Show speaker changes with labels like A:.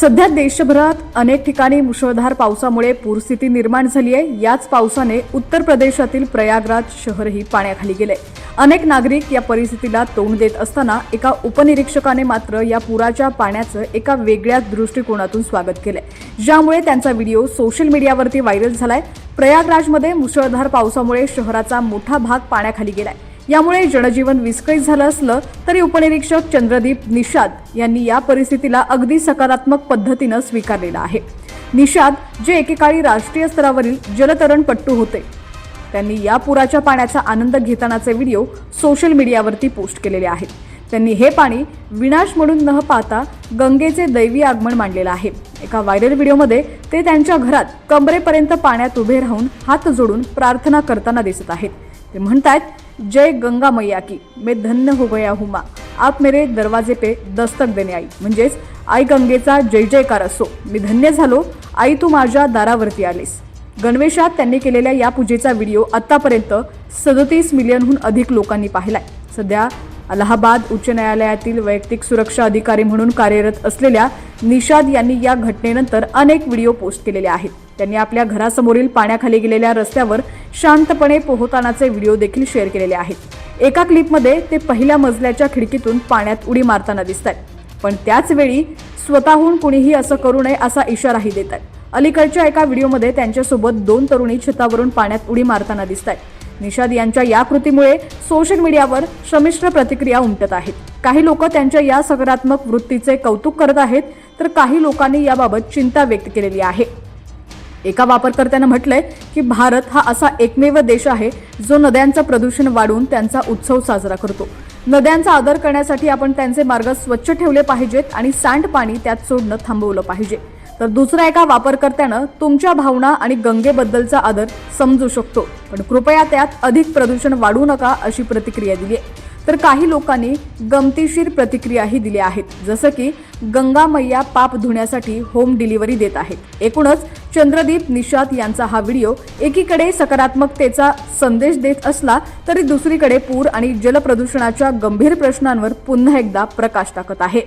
A: सध्या देशभरात अनेक ठिकाणी मुसळधार पावसामुळे पूरस्थिती निर्माण झाली आहे. याच पावसाने उत्तर प्रदेशातील प्रयागराज शहरही पाण्याखाली गेले. अनेक नागरिक या परिस्थितीला तोंड देत असताना एका उपनिरीक्षकाने मात्र या पुराच्या पाण्याचं एका वेगळ्याच दृष्टिकोनातून स्वागत केलंय. ज्यामुळे त्यांचा व्हिडिओ सोशल मीडियावरती व्हायरल झालाय. प्रयागराजमध्ये मुसळधार पावसामुळे शहराचा मोठा भाग पाण्याखाली गेलाय. यामुळे जनजीवन विस्कळीत झालं असलं तरी उपनिरीक्षक चंद्रदीप निषाद यांनी या परिस्थितीला अगदी सकारात्मक पद्धतीनं स्वीकारलेलं आहे. निषाद जे एकेकाळी राष्ट्रीय स्तरावरील जलतरणपट्टू होते त्यांनी या पुराच्या पाण्याचा आनंद घेतानाचे व्हिडिओ सोशल मीडियावरती पोस्ट केलेले आहेत. त्यांनी हे पाणी विनाश म्हणून न पाहता गंगेचे दैवी आगमन मांडलेलं आहे. एका व्हायरल व्हिडिओमध्ये ते त्यांच्या घरात कमरेपर्यंत पाण्यात उभे राहून हात जोडून प्रार्थना करताना दिसत आहेत. ते म्हणतात जय गंगा मैया की मे धन्य हो गया हुमा आप मेरे दरवाजे पे दस्तक देणे आई. म्हणजेच आई गंगेचा जय जयकार असो. मी धन्य झालो आई तू माझ्या दारावरती आलीस. गणवेशात त्यांनी केलेल्या या पूजेचा व्हिडिओ आतापर्यंत सदतीस मिलियनहून अधिक लोकांनी पाहिलाय. सध्या अलाहाबाद उच्च न्यायालयातील वैयक्तिक सुरक्षा अधिकारी म्हणून कार्यरत असलेल्या निषाद यांनी या घटनेनंतर अनेक व्हिडिओ पोस्ट केलेले आहेत. त्यांनी आपल्या घरासमोरील पाण्याखाली गेलेल्या रस्त्यावर शांतपणे पोहतानाचे व्हिडिओ देखील शेअर केलेले आहेत. एका क्लिपमध्ये ते पहिल्या मजल्याच्या खिडकीतून पाण्यात उडी मारताना दिसत आहेत पण त्याच वेळी स्वतःहून कुणीही असं करू नये असा इशाराही देत आहेत अलीकडच्या एका व्हिडिओमध्ये त्यांच्यासोबत दोन तरुणी छतावरून पाण्यात उडी मारताना दिसत आहेत निषाद यांच्या या कृतीमुळे सोशल मीडियावर संमिश्र प्रतिक्रिया उमटत आहेत. काही लोक त्यांच्या या सकारात्मक वृत्तीचे कौतुक करत आहेत तर काही लोकांनी याबाबत चिंता व्यक्त केलेली आहे. एका वापरकर्त्यानं म्हटलंय की भारत हा असा एकमेव देश आहे जो नद्यांचं प्रदूषण वाढवून त्यांचा उत्सव साजरा करतो. नद्यांचा आदर करण्यासाठी आपण त्यांचे मार्ग स्वच्छ ठेवले पाहिजेत आणि सांडपाणी त्यात सोडणं थांबवलं पाहिजे. तर दुसऱ्या एका वापरकर्त्यानं तुमच्या भावना आणि गंगेबद्दलचा आदर समजू शकतो. पण कृपया त्यात अधिक प्रदूषण वाढू नका अशी प्रतिक्रिया दिली आहे. तर काही लोकांनी गमतीशीर प्रतिक्रियाही दिल्या आहेत. जसं की गंगा मैया पाप धुण्यासाठी होम डिलिव्हरी देत आहेत. एकूणच चंद्रदीप निषाद यांचा हा व्हिडिओ एकीकडे सकारात्मकतेचा संदेश देत असला तरी दुसरीकडे पूर आणि जलप्रदूषणाच्या गंभीर प्रश्नांवर पुन्हा एकदा प्रकाश टाकत आहे.